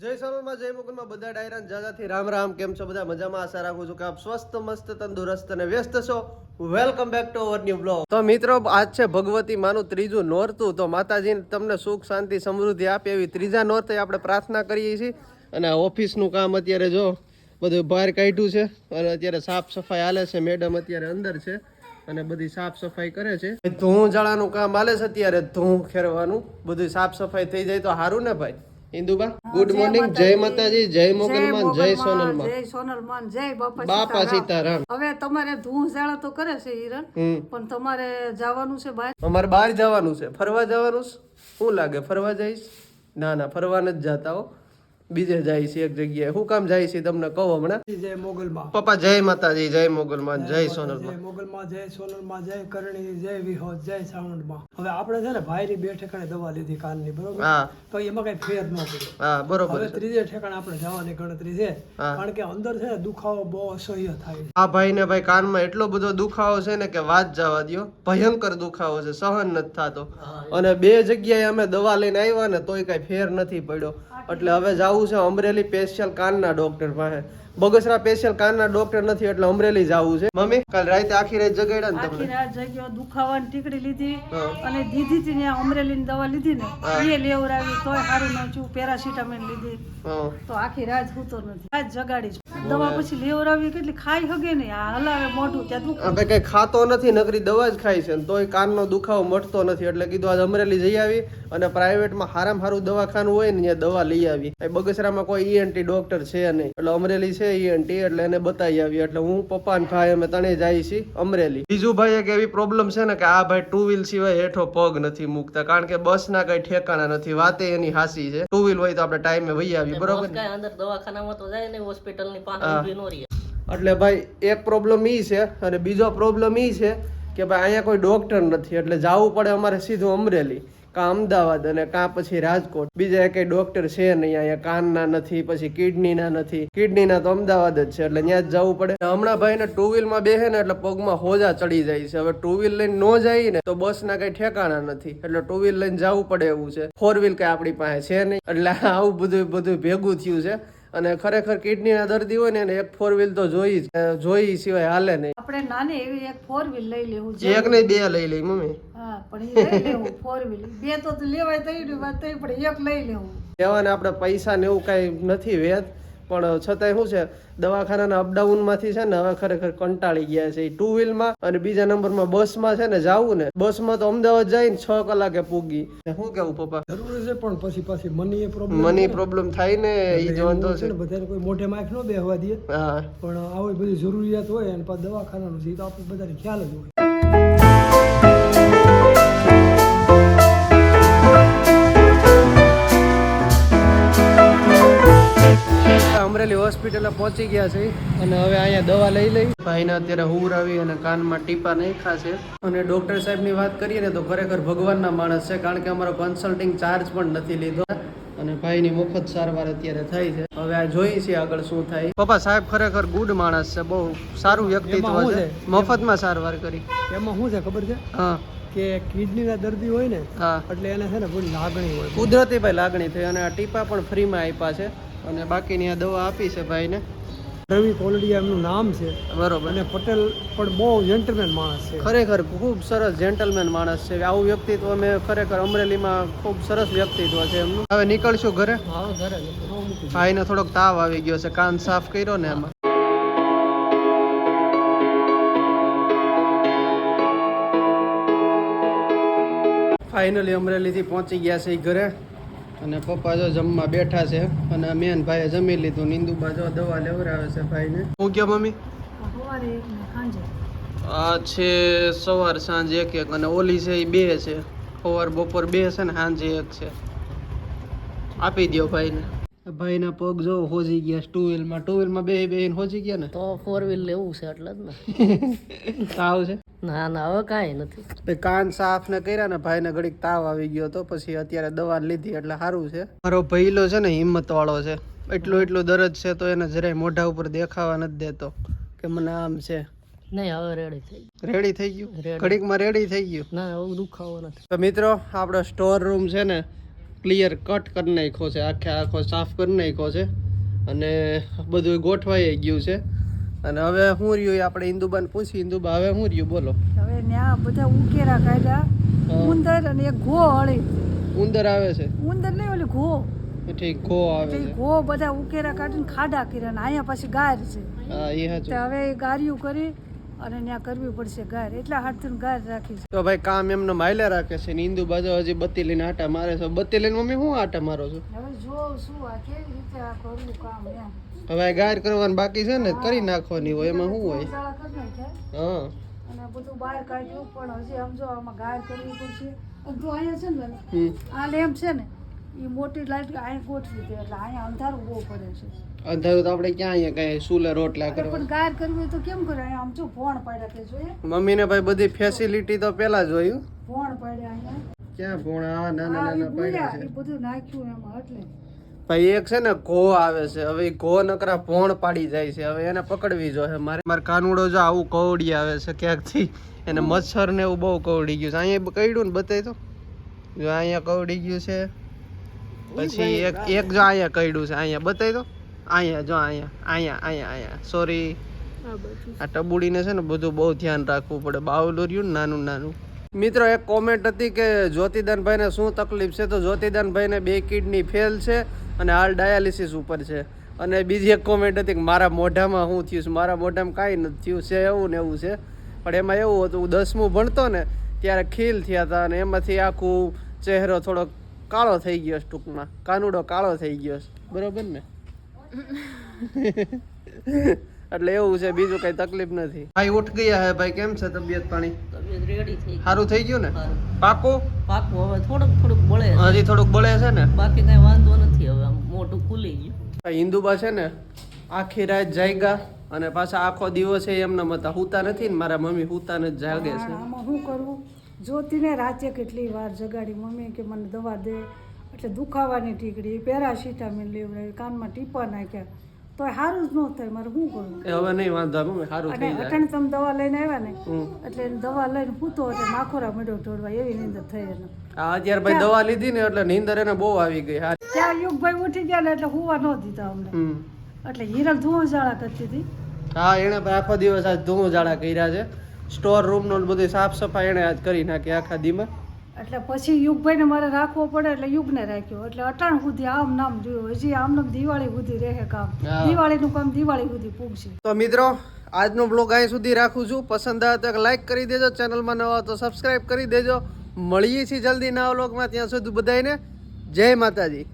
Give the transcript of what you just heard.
જય સોનલમાં જય મુકુલમાં બધા ડાયરાન જાજાથી રામ રામ. કેમ છો બધા? મજામાં? આશા રાખું છું કે આપ સ્વસ્થ, મસ્ત, તંદુરસ્ત અને વ્યસ્ત છો. Welcome back to our new blog તો મિત્રો, આજ છે ભગવતી માનું ત્રીજું નોરતું. તો માતાજી તમને સુખ, શાંતિ, સમૃદ્ધિ આપે એવી ત્રીજા નોરતે આપણે પ્રાર્થના કરીએ છીએ. અને ઓફિસનું કામ અત્યારે જો બધું બહાર કાઢ્યું છે. અને અત્યારે સાફ સફાઈ હાલે છે. મેડમ અત્યારે અંદર છે અને બધી સાફ સફાઈ કરે છે. ધૂં જાળાનું કામ હાલે છે અત્યારે. ધૂં ખેરવાનું. બધું સાફ સફાઈ થઈ જાય તો સારું ને ભાઈ? ઇન્દુબા ગુડ મોર્નિંગ જય માતાજી. જય મોગલમાન જય સોનલમાન. જય સોનલમાન જય બાપા બાપા સીતારામ. હવે તમારે ધૂળ ઝાડા તો કરે છે હિરણ પણ તમારે જવાનું છે બહાર? અમારે બહાર જવાનું છે. ફરવા જવાનું છે? શું લાગે? ફરવા જઈશ? ના ના ફરવા નથી જતા હો. બીજે જાય છે એક જગ્યાએ. હું કામ જાય છે તમને કહો હમણાં. જય મોગલમાં. પપ્પા જય માતાજી જય મોગલમાં જય સોનલમાં. જય મોગલમાં જય સોનલમાં જય કરણી જય વિહો જય સાવંતમાં હવે આપણે છે ને ભાઈની બે ઠેકાણે દવા લીધી કાનની બરોબર? હા. તો એમાં કઈ ફેર ન પડ્યો હા બરોબર હવે ત્રીજે ઠેકાણે આપણે જવાની ગણતરી છે. કારણ કે અંદર છે ને દુખાવો બહુ અસહ્ય થાય. છે આ ભાઈ ને ભાઈ કાનમાં એટલો બધો દુખાવો છે ને કે વાત જવા દ્યો. ભયંકર દુખાવો છે સહન નથી થતો. અને બે જગ્યાએ અમે દવા લઈને આવ્યા ને તોય કઈ ફેર નથી પડ્યો. એટલે હવે જવું છે અમરેલી સ્પેશિયલ કાનના ડોક્ટર પાસે. બગસરા સ્પેશિયલ કાનના ડોક્ટર નથી એટલે અમરેલી જવું છે. મમ્મી કાલ રાતે આખી રાત જગાડ્યા ને આખી રાત જગ્યા દુખાવાની ટીકડી લીધી. અને દીધી હતી ત્યાં અમરેલીની દવા લીધી ને એ લેવડાવી તોય સારું ન થયું પેરાસિટામિન લીધી. તો આખી રાત સૂતો નથી. રાત જગાડી. દવા પછી લેવરાવી કેટલી ખાઈ હગે ને આ હલાવે મોઢું ત્યાં દુખ આપણે કઈ ખાતો નથી નકરી દવા જ ખાય છે તોય કાનનો દુખાવો મટતો નથી. એટલે કીધું આજ અમરેલી જઈ આવી અને પ્રાઇવેટમાં હારામ સારું દવાખાનું હોય ને ત્યાં દવા લઈ આવી. બગસરામાં કોઈ ઈએનટી ડોક્ટર છે નહીં. એટલે અમરેલી છે ઈએનટી એટલે એને બતાવી આવી. એટલે હું પપ્પા ને ભાઈ અમે ત્રણેય જાય છીએ અમરેલી. બીજું ભાઈ એક એવી પ્રોબ્લેમ છે ને કે આ ભાઈ ટુ વ્હીલ સિવાય હેઠો પગ નથી મૂકતા. કારણ કે બસ ના કઈ ઠેકાણા નથી વાતે એની હાસી છે. ટુ વ્હીલ હોય તો આપણે ટાઈમે વહી આવીએ બરોબર અંદર દવાખાનામાં તો જાય ને હોસ્પિટલની એટલે ભાઈ એક પ્રોબ્લેમ ઈ છે અને બીજો પ્રોબ્લેમ ઈ છે કે ભાઈ અહીંયા કોઈ ડોક્ટર નથી. એટલે જવું પડે અમારે સીધું અમરેલી કાં અમદાવાદ અને કાં પછી રાજકોટ. બીજા કઈ ડોક્ટર છે નહીં અહીંયા. કાનના નથી પછી કિડનીના નથી. કિડનીના તો અમદાવાદ જ છે એટલે ત્યાં જ જવું પડે. હમણાં ભાઈ ને ટુ વ્હીલમાં બેસે ને એટલે પગમાં હોજા ચડી જાય છે. હવે ટુ વ્હીલ લઈને ન જાય ને તો બસના કઈ ઠેકાણા નથી. એટલે ટુ વ્હીલ લઈને જવું પડે એવું છે. ફોર વ્હીલ કઈ આપણી પાસે છે નહીં. એટલે આવું બધું બધું ભેગું થયું છે. અને ખરેખર કિડનીના દર્દી હોય ને એને એક ફોર વ્હીલ તો જોઈ જોઈ સિવાય હાલે નહીં. આપણે નાની એવી એક ફોર વ્હીલ લઈ લેવું એક નહીં બે લઈ લઈ મમ્મી. હા પણ લઈ લેવું ફોર વ્હીલ બે તો લેવાય તઈ વાત તઈ પણ એક લઈ લેવું. લેવાને આપણે પૈસા ને એવું કાંઈ નથી વેત. પણ છતાંય શું છે દવાખાનાના અપડાઉનમાંથી છે ને હવે ખરેખર કંટાળી ગયા છે. ટુ વ્હીલમાં અને બીજા નંબરમાં બસમાં છે ને જાવું ને બસમાં તો અમદાવાદ જઈને છ કલાકે પૂગી. શું કેવું પપ્પા? જરૂર છે પણ પછી પાછી મની એ પ્રોબ્લેમ મની પ્રોબ્લેમ થાય ને એ જ વાંધો છે. છે ને બધાને કોઈ મોઢે માખ ન બેહવા દે. પણ આવી બધી જરૂરિયાત હોય અને પાછું દવાખાનાનું છે તો આપણે બધાને ખ્યાલ જ હોય. અમરેલી હોસ્પિટલે પહોંચી ગયા છે. અને હવે અહીંયા દવા લઈ લઈ. ભાઈને અત્યારે હુર આવી અને કાનમાં ટીપા નાખ્યા છે. અને ડોક્ટર સાહેબની વાત કરીએ ને તો ખરેખર ભગવાનના માણસ છે કારણ કે અમારો કન્સલ્ટિંગ ચાર્જ પણ નથી લીધો. અને ભાઈની મફત સારવાર અત્યારે થઈ છે. હવે આ જોઈએ છીએ આગળ શું થાય. પપ્પા સાહેબ ખરેખર ગુડ માણસ છે બહુ સારું વ્યક્તિત્વ છે? મફતમાં સારવાર કરી. એમાં શું છે ખબર છે? હા. કે કિડનીના દર્દી હોય ને હા. એટલે એને છે ને લાગણી હોય. કુદરતી ભાઈ લાગણી થઈ અને આ ટીપા પણ ફ્રીમાં આપ્યા છે. અને બાકીની આ દવા આપી છે ભાઈને. રવિ કોલડિયા એમનું નામ છે. બરોબર. અને પટેલ પણ બહુ જેન્ટલમેન માણસ છે. ખરેખર ખૂબ સરસ જેન્ટલમેન માણસ છે. આવું વ્યક્તિત્વ મેં ખરેખર અમરેલીમાં ખૂબ સરસ વ્યક્તિત્વ છે એમનું. હવે નીકળશું ઘરે? હા ઘરે. ભાઈને થોડોક તાવ આવી ગયો છે. કાન સાફ કર્યો ને એમાં. ફાઇનલી અમરેલીથી પહોંચી ગયા છે ઘરે. અને પપ્પા જો જમવા બેઠા છે અને મેન ભાઈએ જમી લીધું. નિંદુબા જો દવા લેવડાવે છે ભાઈને. હું કયો મમ્મી? આ છે સવાર સાંજ એક એક અને ઓલી છે એ બે છે. સવાર બપોર બે છે ને સાંજે એક છે. આપી દો ભાઈને. ભાઈના પગ જો હોજી ગયા ટુ વ્હીલમાં ટુ વ્હીલમાં બે બે હોજી ગયા ને? તો ફોર વ્હીલ લેવું છે એટલે જ ને. તાવ છે? ના ના હવે કાંઈ નથી. કાન સાફ ને કર્યા ને ભાઈને ઘડીક તાવ આવી ગયો તો પછી અત્યારે દવા લીધી એટલે સારું છે. મારો ભઈલો છે ને હિંમત વાળો છે. એટલું એટલું દરદ છે તો એને જરાય મોઢા ઉપર દેખાવા નથી દેતો કે મને આમ છે. નહીં હવે રેડી થઈ રેડી થઈ ગયું. ઘડીકમાં રેડી થઈ ગયું? ના એવું દુખાવો નથી. તો મિત્રો આપણો સ્ટોર રૂમ છે ને ક્લિયર કટ કરી નાખ્યો છે. આખે આખો સાફ કરી નાખ્યો છે અને બધું ગોઠવાઈ ગયું છે. અને હવે શું રહ્યું આપણે ઇન્દુબાને પૂછી ઇન્દુબા હવે શું રહ્યું? બોલો. હવે ન્યા બધા ઉકેરા કાઢ્યા. ઉંદર અને એક ઘો હળી. ઉંદર આવે છે? ઉંદર નહીં ઓલી ઘો. ઠીક ઘો આવે છે. ઘો બધા ઉકેરા કાઢીને ખાડા કર્યા ને અહીંયા પછી ગાર છે. હા એ હવે ગારિયું કરી અને ત્યાં કરવી પડશે ગાર. એટલા હાથથી ગાર રાખી છે. તો ભાઈ કામ એમને માયલા રાખે છે. ને ઇન્દુ બાજુ હજી બત્તી લઈને આટા મારે છે. બત્તી લઈને મમ્મી હું આટા મારો છું? હવે જો શું આ કેવી રીતે આ કરવું કામ એમ. હવે ગાર કરવાનું બાકી છે ને કરી નાખવાની હોય એમાં શું હોય? હા. અને બધું બહાર કાઢ્યું પણ હજી સમજો આમાં ગાર કરવી પડશે. અને અહીંયા છે ને આ લેમ્પ છે ને એ મોટી લાઈટ અહીંયા ગોઠવી દે એટલે અહીંયા અંધારું બહુ પડે છે. અંધારું તો આપણે ક્યાં અહીંયા કઈ સુલે રોટલા કરવા? પણ ગાર કરવી તો કેમ કરે? અહીંયા આમ જો ભોણ પડ્યા તે જોઈએ મમ્મીને ભાઈ બધી ફેસિલિટી તો પેલા જોયું. ભોણ પડ્યા અહીંયા. ક્યાં ભોણ? આ નાના નાના પડ્યા છે. બધું નાખ્યું એમાં એટલે. ભાઈ એક છે ને ઘો આવે છે. હવે ઘો નકરા ભોણ પાડી જાય છે. હવે એને પકડવી જોઈએ મારે મારે કાનુડો જો આવું કવડી આવે છે ક્યાંકથી? એને મચ્છર ને એવું બહુ કવડી ગયું છે. અહીંયા કઈડું ને બતાવી તો? જો અહીંયા કવડી ગયું છે. પછી એક એક જો અહીંયા કઈડું છે અહીંયા. બતાવી દો. અહીંયા જો અહીંયા. અહીંયા અહીંયા અહીંયા. સોરી આ ટબુડીને છે ને બધું બહુ ધ્યાન રાખવું પડે. બાવલું ને નાનું નાનું. મિત્રો એક કોમેન્ટ હતી કે જ્યોતિદાનભાઈને શું તકલીફ છે? તો જ્યોતિદાનભાઈને બે કિડની ફેલ છે અને હાલ ડાયાલિસિસ ઉપર છે. અને બીજી એક કોમેન્ટ હતી કે મારા મોઢામાં શું થયું છે? મારા મોઢામાં કાંઈ નથી થયું છે એવું ને એવું છે. પણ એમાં એવું હતું હું દસમું ભણતો ને ત્યારે ખીલ થયા હતા અને એમાંથી આખું ચહેરો થોડો કાળો થઈ ગયો ટૂંકમાં. કાનુડો કાળો થઈ ગયો બરોબર ને? એટલે એવું છે બીજું કઈ તકલીફ નથી. ભાઈ ઉઠ ગયા હે ભાઈ કેમ છે તબિયત પાણી? તબિયત રેડી થઈ સારું થઈ ગયું ને? પાકું? પાકું હવે થોડુંક થોડુંક બળે છે. હજી થોડુંક બળે છે ને? બાકી કઈ વાંધો નથી હવે મોટું ખુલી ગયું. હિન્દુબા છે ને આખી રાત જાગ્યા અને પાછા આખો દિવસ એ એમને મતા હુતા નથી ને મારા મમ્મી હુતા ને જાગે છે. આમાં શું કરવું? જ્યોતિને રાતે કેટલી વાર જગાડી મમ્મી કે મને દવા દે. એટલે દુખાવાની ટીકડી પેરાસિટામિન લેવડાવી કાનમાં ટીપા નાખ્યા. તો સારું જ ન થાય મારે શું કરવું? હવે નહીં વાંધો મમ્મી સારું થઈ જાય. અટણ તમે દવા લઈને આવ્યા ને એટલે દવા લઈને પૂતો એટલે માખોરા મેળો ઢોળવા એવી નીંદર થઈ એને. આ અત્યારે ભાઈ દવા લીધી ને એટલે નીંદર એને બહુ આવી ગઈ હા. ત્યાં યુગભાઈ ઉઠી ગયા ને એટલે હુવા ન દીધા અમને. એટલે હિરલ ધુવજાળા કરતી હતી. હા એને આખો દિવસ આજ ધૂમ જાળા કર્યા છે. સ્ટોર રૂમ નો બધી સાફ સફાઈ એને આજ કરી નાખી આખા દીમાં. એટલે પછી યુગભાઈને મારે રાખવો પડે એટલે યુગને રાખ્યો. એટલે અટાણ સુધી આમ નામ જોયું. હજી આમ નામ દિવાળી સુધી રહે કામ. દિવાળીનું કામ દિવાળી સુધી પૂગશે. તો મિત્રો આજનો બ્લોગ અહીં સુધી રાખું છું. પસંદ આવે તો લાઈક કરી દેજો. ચેનલમાં નવા તો સબસ્ક્રાઈબ કરી દેજો. મળીએ છીએ જલ્દી નવા બ્લોગમાં ત્યાં સુધી બધાને જય માતાજી.